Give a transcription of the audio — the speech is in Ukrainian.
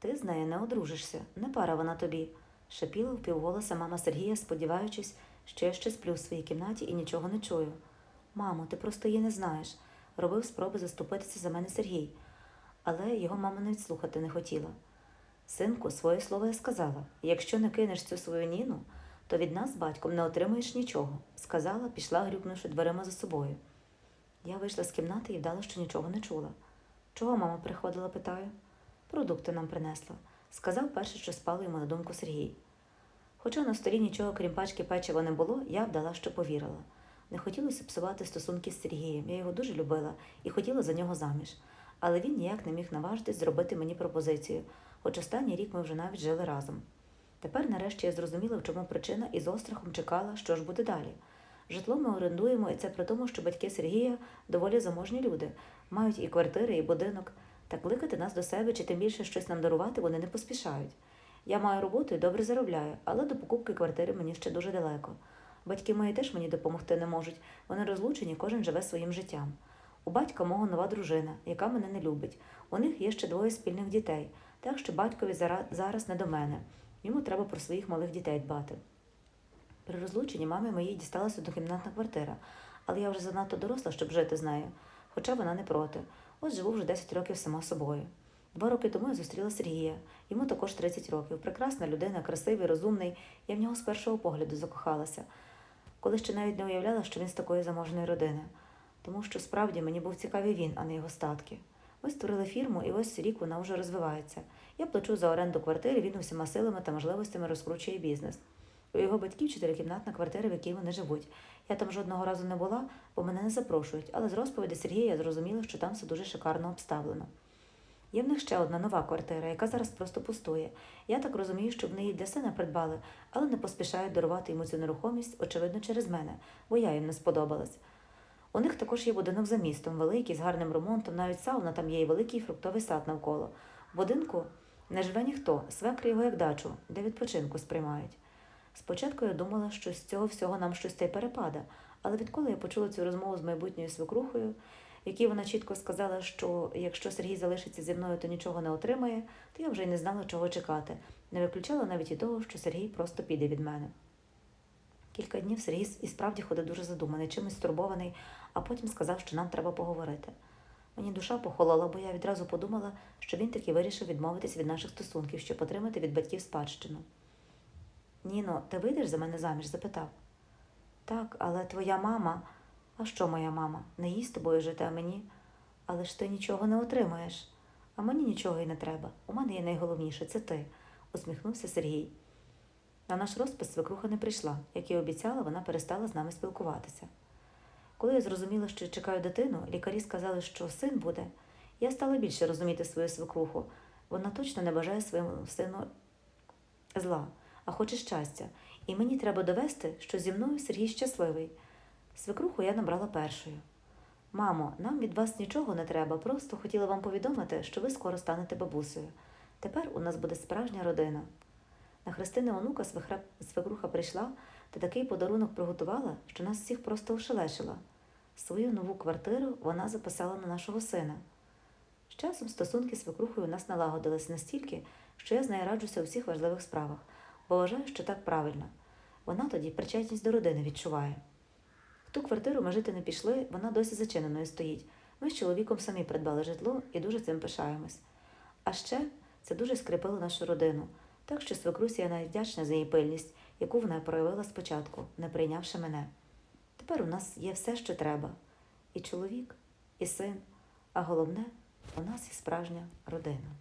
Ти з нею не одружишся, не пара вона тобі, шепіла впівголоса мама Сергія, сподіваючись, що я ще сплю в своїй кімнаті і нічого не чую. Мамо, ти просто її не знаєш. Робив спроби заступитися за мене Сергій, але його мама навіть слухати не хотіла. Синку, своє слово я сказала якщо не кинеш цю свою ніну, то від нас з батьком не отримаєш нічого, сказала, пішла, грюкнувши дверима за собою. Я вийшла з кімнати і вдала, що нічого не чула. Чого мама приходила, питаю? Продукти нам принесла. Сказав перше, що спало йому на думку Сергій. Хоча на столі нічого, крім пачки печива не було, я вдала, що повірила. Не хотілося псувати стосунки з Сергієм. Я його дуже любила і хотіла за нього заміж. Але він ніяк не міг наважитись зробити мені пропозицію, хоч останній рік ми вже навіть жили разом. Тепер, нарешті, я зрозуміла, в чому причина, і з острахом чекала, що ж буде далі. Житло ми орендуємо, і це при тому, що батьки Сергія доволі заможні люди, мають і квартири, і будинок. Та кликати нас до себе чи тим більше щось нам дарувати вони не поспішають. Я маю роботу і добре заробляю, але до покупки квартири мені ще дуже далеко. Батьки мої теж мені допомогти не можуть. Вони розлучені, кожен живе своїм життям. У батька мого нова дружина, яка мене не любить. У них є ще двоє спільних дітей, так що батькові зараз не до мене. Йому треба про своїх малих дітей дбати. При розлученні мамі моїй дісталася однокімнатна квартира, але я вже занадто доросла, щоб жити з нею, хоча вона не проти. От живу вже 10 років сама собою. Два роки тому я зустріла Сергія. Йому також 30 років. Прекрасна людина, красивий, розумний. Я в нього з першого погляду закохалася, коли ще навіть не уявляла, що він з такої заможної родини. Тому що справді мені був цікавий він, а не його статки. Ми створили фірму, і ось рік вона вже розвивається. Я плачу за оренду квартири, він усіма силами та можливостями розкручує бізнес. У його батьків чотирикімнатна квартира, в якій вони живуть. Я там жодного разу не була, бо мене не запрошують, але з розповіді Сергія я зрозуміла, що там все дуже шикарно обставлено. Є в них ще одна нова квартира, яка зараз просто пустує. Я так розумію, що вони її для сина придбали, але не поспішають дарувати йому цю нерухомість, очевидно, через мене, бо я їм не сподобалась. У них також є будинок за містом, великий, з гарним ремонтом, навіть сауна там є і великий фруктовий сад навколо. В будинку не живе ніхто, свекри його як дачу, де відпочинку сприймають. Спочатку я думала, що з цього всього нам щось та й перепада, але відколи я почула цю розмову з майбутньою свекрухою, якій вона чітко сказала, що якщо Сергій залишиться зі мною, то нічого не отримає, то я вже й не знала, чого чекати. Не виключала навіть і того, що Сергій просто піде від мене. Кілька днів Сергій і справді ходив дуже задуманий, чимось стурбований, а потім сказав, що нам треба поговорити. Мені душа похолола, бо я відразу подумала, що він таки вирішив відмовитись від наших стосунків, щоб отримати від батьків спадщину. Ніно, ти вийдеш за мене заміж? запитав. Так, але твоя мама. А що моя мама? Не їй з тобою жити, а мені. Але ж ти нічого не отримаєш. А мені нічого й не треба. У мене є найголовніше це ти, усміхнувся Сергій. На наш розпис свекруха не прийшла. Як і обіцяла, вона перестала з нами спілкуватися. Коли я зрозуміла, що чекаю дитину, лікарі сказали, що син буде, я стала більше розуміти свою свекруху. Вона точно не бажає своєму сину зла, а хоче щастя. І мені треба довести, що зі мною Сергій щасливий. Свекруху я набрала першою. Мамо, нам від вас нічого не треба, просто хотіла вам повідомити, що ви скоро станете бабусею. Тепер у нас буде справжня родина. На хрестини онука свекруха прийшла та такий подарунок приготувала, що нас всіх просто ошелешила. Свою нову квартиру вона записала на нашого сина. З часом стосунки з свекрухою у нас налагодились настільки, що я з нею раджуся у всіх важливих справах, вважаю, що так правильно. Вона тоді причетність до родини відчуває. В ту квартиру ми жити не пішли, вона досі зачиненою стоїть. Ми з чоловіком самі придбали житло і дуже цим пишаємось. А ще це дуже скріпило нашу родину, так що свекрусі я навіть вдячна за її пильність, яку вона проявила спочатку, не прийнявши мене. Тепер у нас є все, що треба: і чоловік, і син, а головне, у нас є справжня родина.